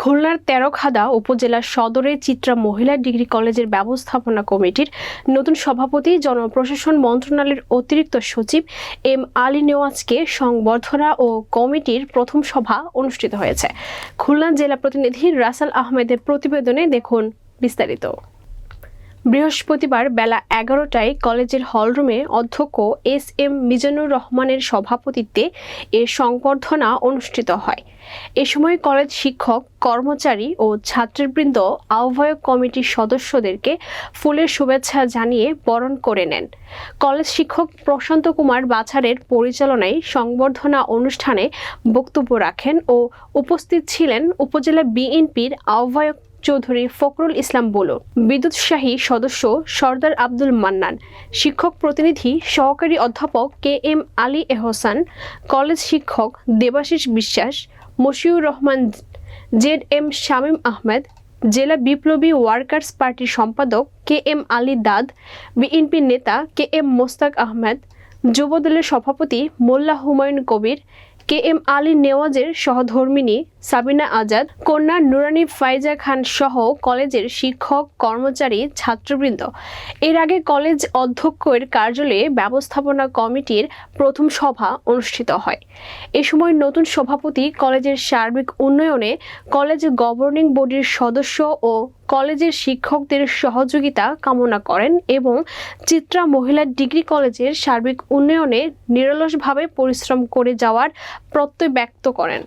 খুলনার তেরোখাদা উপজেলার সদরের চিত্রা মহিলা ডিগ্রি কলেজের ব্যবস্থাপনা কমিটির নতুন সভাপতি, জনপ্রশাসন মন্ত্রণালয়ের অতিরিক্ত সচিব এম আলী নেওয়াজকে সংবর্ধনা ও কমিটির প্রথম সভা অনুষ্ঠিত হয়েছে। খুলনা জেলা প্রতিনিধি রাসাল আহমেদের প্রতিবেদনে দেখুন বিস্তারিত। বৃহস্পতিবার বেলা এগারোটায় কলেজের হলরুমে অধ্যক্ষ এস এম মিজানুর রহমানের সভাপতিত্বে এ সংবর্ধনা অনুষ্ঠিত হয়। এ সময় কলেজ শিক্ষক, কর্মচারী ও ছাত্রবৃন্দ, আহ্বায়ক কমিটির সদস্যদেরকে ফুলের শুভেচ্ছা জানিয়ে বরণ করে নেন। কলেজ শিক্ষক প্রশান্ত কুমার বাছারের পরিচালনায় সংবর্ধনা অনুষ্ঠানে বক্তব্য রাখেন ও উপস্থিত ছিলেন উপজেলা বিএনপির আহ্বায়ক চৌধুরী ফখরুল ইসলাম বলো। বিদ্যুৎসাহী সদস্য সর্দার আব্দুল মান্নান। শিক্ষক প্রতিনিধি সহকারী অধ্যাপক K M Ali Ehsan. College শিক্ষক দেবাশিস বিশ্বাস। Moshiur Rahman Z M Shamim Ahmed. জেলা বিপ্লবী ওয়ার্কার্স পার্টির সম্পাদক K M Ali Dad. BNP নেতা কে এম মোস্তাক আহমেদ। যুবদলের সভাপতি মোল্লা হুমায়ুন কবির। কে এম আলী নেওয়াজের সহধর্মিনী সাবিনা আজাদ, কন্যা নুরানি ফাইজা খান সহ কলেজের শিক্ষক, কর্মচারী, ছাত্রবৃন্দ। এর আগে কলেজ অধ্যক্ষের কার্যালয়ে ব্যবস্থাপনা কমিটির প্রথম সভা অনুষ্ঠিত হয়। এ সময় নতুন সভাপতি কলেজের সার্বিক উন্নয়নে কলেজ গভর্নিং বডির সদস্য ও কলেজের শিক্ষকদের সহযোগিতা কামনা করেন এবং চিত্রা মহিলা ডিগ্রি কলেজের সার্বিক উন্নয়নে নিরলসভাবে পরিশ্রম করে যাওয়ার প্রত্যয় ব্যক্ত করেন।